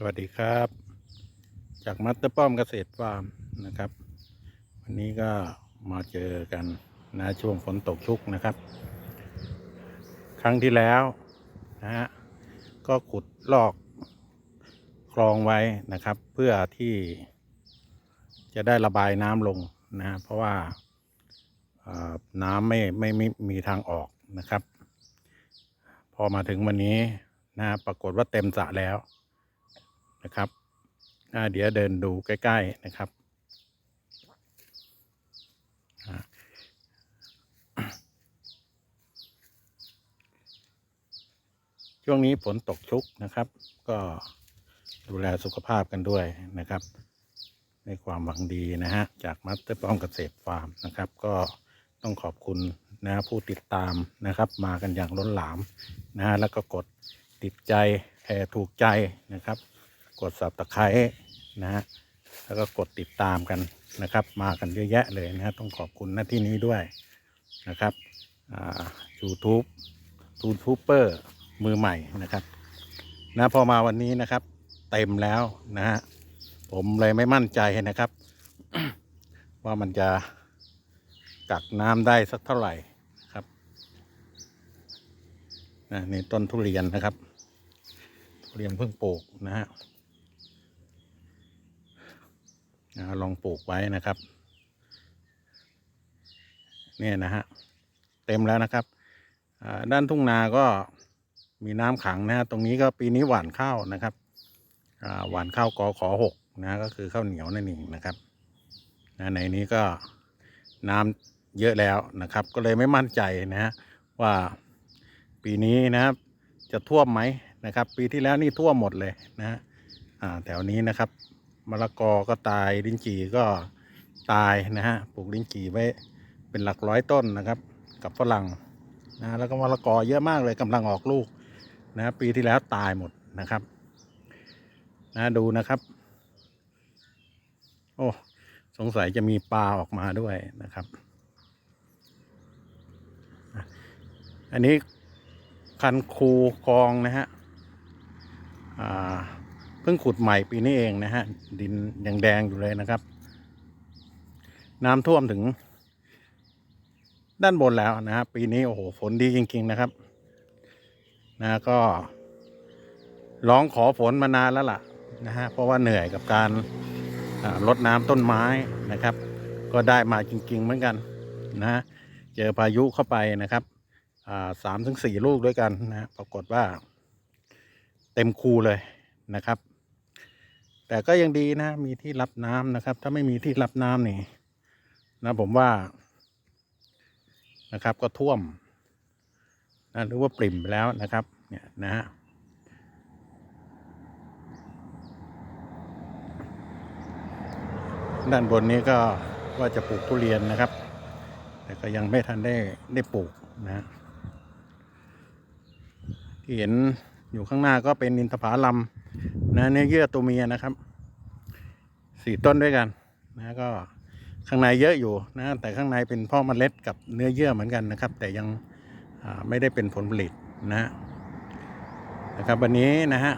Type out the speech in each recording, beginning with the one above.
สวัสดีครับ จากมัตเตอร์ป้อมเกษตรฟาร์มนะครับ วันนี้ก็มาเจอกันนะช่วงฝนตกชุกนะครับ ครั้งที่แล้วนะฮะก็ขุดลอกคลองไว้นะครับ เพื่อที่จะได้ระบายน้ำลงนะเพราะว่าน้ำไม่ไม่ไม่มีทางออกนะครับ พอมาถึงวันนี้นะฮะปรากฏว่าเต็มสระแล้ว นะครับเดี๋ยวเดินดูใกล้ ๆนะครับ ช่วงนี้ฝนตกชุกนะครับ ก็ดูแลสุขภาพกันด้วยนะครับในความหวังดีนะฮะ จากมัตเตอร์ป้อมเกษตรฟาร์มนะครับ ก็ต้องขอบคุณนะผู้ติดตามนะครับ มากันอย่างล้นหลามนะฮะแล้วก็กดติดใจแห่ถูกใจนะครับ กดสับตะไคร้นะฮะแล้วก็กดติดตามกันนะครับ มากันเยอะแยะเลยนะฮะต้องขอบคุณหน้าที่นี้ด้วยนะครับอ่า YouTube ทูทูเปอร์มือใหม่นะครับนะพอมาวันนี้นะครับ เต็มแล้วนะฮะผมเลยไม่มั่นใจนะครับ ว่ามันจะกักน้ำได้สักเท่าไหร่ครับนะนี่ต้นทุเรียนนะครับ ทุเรียนเพิ่งปลูกนะฮะ นะลองปลูกไว้นะครับ เนี่ยนะฮะเต็มแล้วนะครับด้านทุ่งนาก็มีน้ำขังนะฮะตรงนี้ก็ปีนี้หว่านข้าวนะครับหว่านข้าวกอขอหกนะก็คือข้าวเหนียวนั่นเองนะครับนะในนี้ก็น้ำเยอะแล้วนะครับ ก็เลยไม่มั่นใจนะฮะว่าปีนี้นะครับจะท่วมไหมนะครับ ปีที่แล้วนี่ท่วมหมดเลยนะฮะแถวนี้นะครับ มะละกอก็ตายลิ้นจี่ก็ตายนะฮะปลูกลิ้นจี่ไว้เป็นหลักร้อยต้นนะครับ กับฝรั่งนะแล้วก็มะละกอเยอะมากเลยกำลังออกลูกนะปีที่แล้วตายหมดนะครับนะดูนะครับ โอ้สงสัยจะมีปลาออกมาด้วยนะครับ อันนี้คันคูกองนะฮะอ่า พิ่งขุดใหม่ปีนี้เองนะฮะ ดินยังแดงอยู่เลยนะครับ น้ำท่วมถึง ด้านบนแล้วนะฮะปีนี้โอ้โหฝนดีจริง ๆนะครับ นะก็ร้องขอฝนมานานแล้วล่ะนะฮะเพราะว่าเหนื่อยกับการอ่ารดน้ำต้นไม้นะครับ ก็ได้มาจริง ๆ เหมือนกันนะเจอพายุเข้าไปนะครับอ่าสามถึงสี่ลูกด้วยกันนะฮะปรากฏว่า เต็มคูเลยนะครับ แต่ก็ยังดีนะ มีที่รับน้ำนะครับ ถ้าไม่มีที่รับน้ำนี่นะผมว่านะครับ ก็ท่วมนะหรือว่าปริ่มไปแล้วนะครับ เนี่ยนะฮะด้านบนนี้ก็ว่าจะปลูกทุเรียนนะครับ แต่ก็ยังไม่ทันได้ได้ปลูกนะฮะที่เห็นอยู่ข้างหน้าก็เป็นอินทผลัม นะเนื้อเยื่อตัวเมียนะครับสี่ต้นด้วยกันนะก็ข้างในเยอะอยู่นะแต่ข้างในเป็นพ่อเมล็ดกับเนื้อเยื่อเหมือนกันนะครับ แต่ยังไม่ได้เป็นผลผลิตนะนะครับวันนี้นะฮะ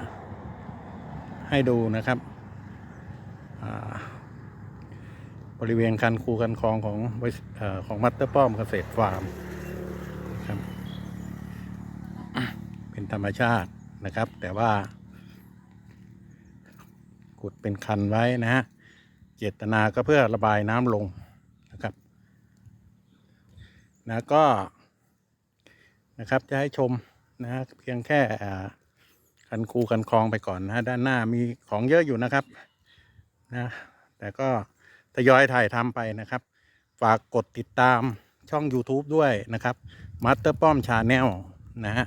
ให้ดูนะครับบริเวณคันคูคันคลองของอของมัตเตอร์ป้อมเกษตรฟาร์มนะครับเป็นธรรมชาตินะครับ แต่ว่า เป็นคันไว้นะฮะ เจตนาก็เพื่อระบายน้ำลงนะครับ นะก็นะครับจะให้ชมนะฮะเพียงแค่คันคูคันคลองไปก่อนนะฮะด้านหน้ามีของเยอะอยู่นะครับนะแต่ก็ทยอยถ่ายทำไปนะครับ ฝากกดติดตามช่อง YouTube ด้วยนะครับมัตเตอร์ป้อมชาแนลนะฮะ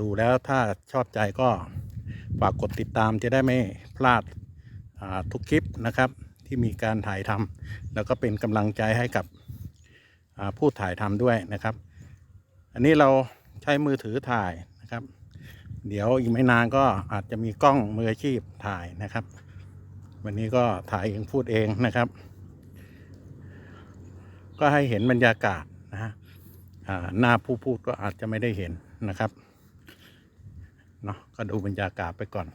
ดูแล้วถ้าชอบใจก็ฝากกดติดตามจะได้ไม่พลาด ทุกคลิปนะครับที่มีการถ่ายทำแล้วก็เป็นกำลังใจให้กับผู้ถ่ายทำด้วยนะครับ อันนี้เราใช้มือถือถ่ายนะครับ เดี๋ยวอีกไม่นานก็อาจจะมีกล้องมืออาชีพถ่ายนะครับ วันนี้ก็ถ่ายเองพูดเองนะครับ ก็ให้เห็นบรรยากาศนะฮะหน้าผู้พูดก็อาจจะไม่ได้เห็นนะครับเนาะก็ดูบรรยากาศไปก่อน